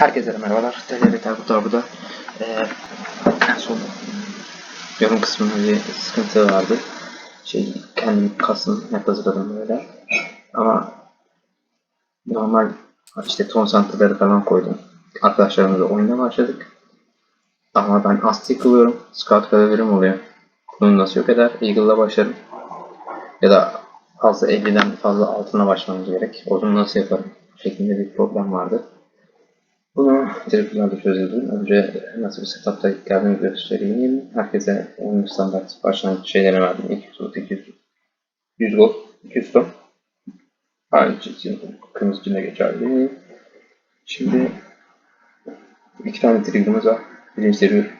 Herkese merhabalar. TRT Tankutlar burada. Ee, en son yorum kısmında bir sıkıntı vardı. Şey, kendim kastım hep hazırladım böyle. Ama normal işte ton santrları falan koydum. Arkadaşlarımızla oyuna başladık. Ama ben Asti kılıyorum. Scout kaleverim oluyor. Bunu nasıl yok eder? Eagle'la başlarım. Ya da fazla 50'den fazla altına başlamamız gerek. Onu nasıl yaparım? Şeklinde bir problem vardı. Bunu triplerle çözelim. Önce nasıl bir setupta geldiğini göstereyim. Herkese oyun standart başlangıç şeylerini verdim. 200 gold, 200 100 gold, 200 gold. Aynı için kırmızı için de geçerli. Şimdi iki tane trigger'ımız var. Birinci trigger.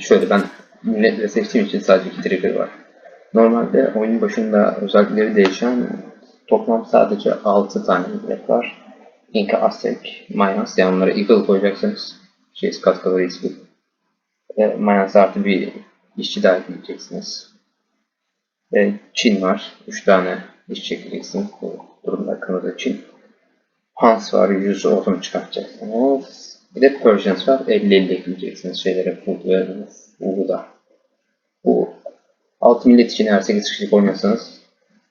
Şöyle ben milletle seçtiğim için sadece iki trigger var. Normalde oyun başında özellikleri değişen toplam sadece 6 tane millet var. Inca Aztec, Mayans yani onlara Eagle koyacaksınız. Şey, katkıları ismi. E, Mayans artı bir işçi daha ekleyeceksiniz. E, Çin var. 3 tane işçi ekleyeceksiniz. Bu durumda kırmızı Çin. Hans var. 100 odun çıkartacaksınız. Bir de Persians var. 50-50 ekleyeceksiniz şeylere. Food ve Uğur'da. Bu 6 millet için eğer 8 kişilik oynuyorsanız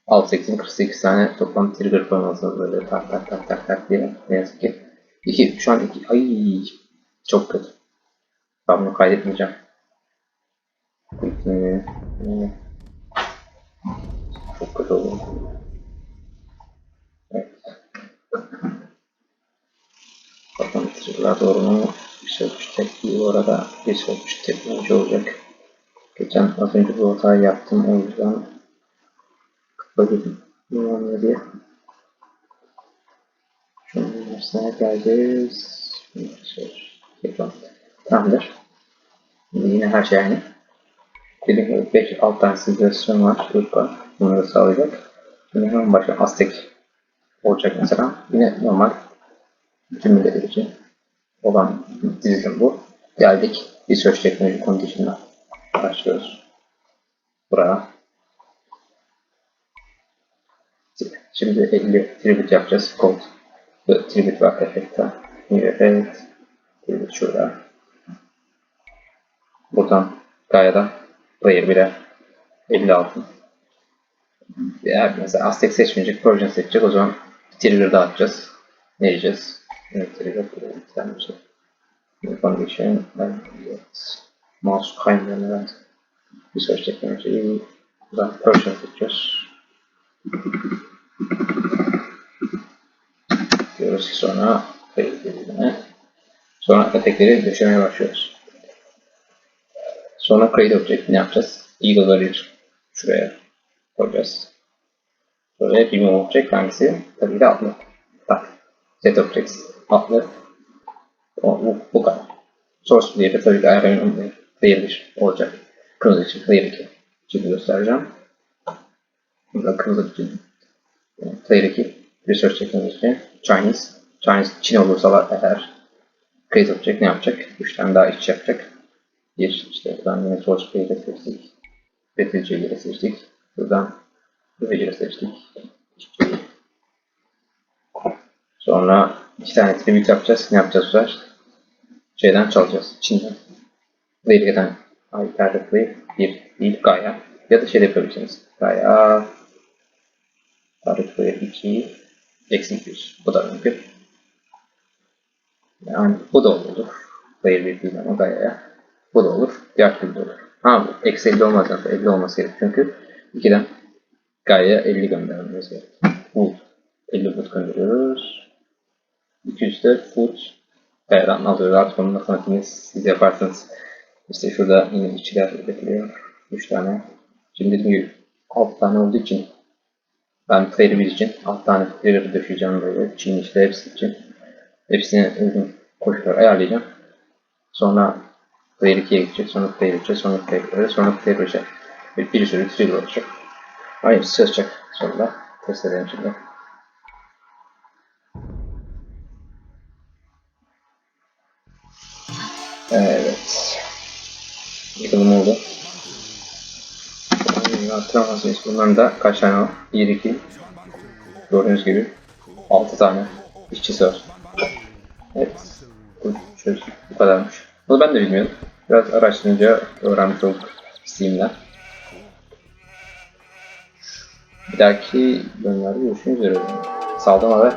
6 8 48 tane toplam trigger koymalısınız böyle tak tak tak tak tak diye. Ne yazık ki. 2 şu an 2 ay çok kötü. Ben bunu kaydetmeyeceğim. Çok kötü oldu. Bakalım trigger'lar doğru mu? Bir sözcük tekniği bu arada bir sözcük teknoloji olacak. Geçen az önce bu hatayı yaptım o yüzden Bakın ne diye. Şunun üstüne geleceğiz. Yapalım. Tamamdır. Şimdi yine her şey aynı. Dediğim gibi 5 alt tane simülasyon var. Var. Bunları sağlayacak. Şimdi hemen başka Aztek olacak mesela. Yine normal bütün milletler için olan dizilim bu. Geldik. Research Technology Condition'la başlıyoruz. Buraya Şimdi 50 tribute yapacağız. Gold. Ve tribute var efekte. New effect. Tribute şurada. Buradan Gaia'dan player 1'e 50 altın. Eğer mesela Aztek seçmeyecek, Persian seçecek o zaman trigger dağıtacağız. Ne diyeceğiz? Evet, trigger bir tane bir şey. Condition, evet. Mouse kaynağını ben research teknolojiyi buradan Persian seçeceğiz. Diyoruz ki sonra kayıt Sonra efektleri döşemeye başlıyoruz. Sonra create object ne yapacağız? Eagle'ları bir şuraya koyacağız. Böyle bir object hangisi? Tabii ki atlı. Bak. Set objects atlı. O, bu, bu kadar. Source player de tabii ki ayarlayın player 1 olacak. Kırmızı için player 2. Şimdi göstereceğim. Burada kırmızı için player 2 research teknolojisi Chinese. Chinese Çin olursa eğer create olacak ne yapacak? 3 tane daha iş yapacak. Bir işte buradan yine source pay'de seçtik. Betülce'yi yere seçtik. Buradan Üvecil'i seçtik. Sonra iki tane tribute yapacağız. Ne yapacağız bu sefer? Şeyden çalacağız. Çin'den. Hyper Play 1 değil Gaia. Ya da şey de yapabilirsiniz. Gaia Player 2 eksi 200. Bu da mümkün. Yani bu da olur. Player 1 değil ama Gaia'ya. Bu da olur. Diğer türlü de olur. Ha eksi 50 olmaz yani 50 olması gerek çünkü 2'den Gaia'ya 50 göndermemiz gerek. Bu 50 foot gönderiyoruz. 200 de foot Gaia'dan alıyoruz. Artık onun matematiğini siz yaparsınız. İşte şurada yine işçiler bekliyor. 3 tane. Şimdi dediğim gibi 6 tane olduğu için ben 1 için alt tane player döşeyeceğim böyle. Çin işte hepsi için. Hepsine uygun koşullar ayarlayacağım. Sonra player 2'ye gidecek, sonra player 3'e, sonra player 4'e, sonra player 5'e. Bir, bir sürü sürü olacak. Hayır, çalışacak sonunda. Test edelim şimdi. Evet. Yıkılım oldu. Hatırlamazsınız bunların da kaç tane var? 1, 2, gördüğünüz gibi 6 tane işçisi var. Evet. Bu, çöz, bu kadarmış. Bunu ben de bilmiyordum. Biraz araştırınca öğrenmiş olduk Steam'den. Bir dahaki bölümlerde görüşmek üzere. Sağ olun ve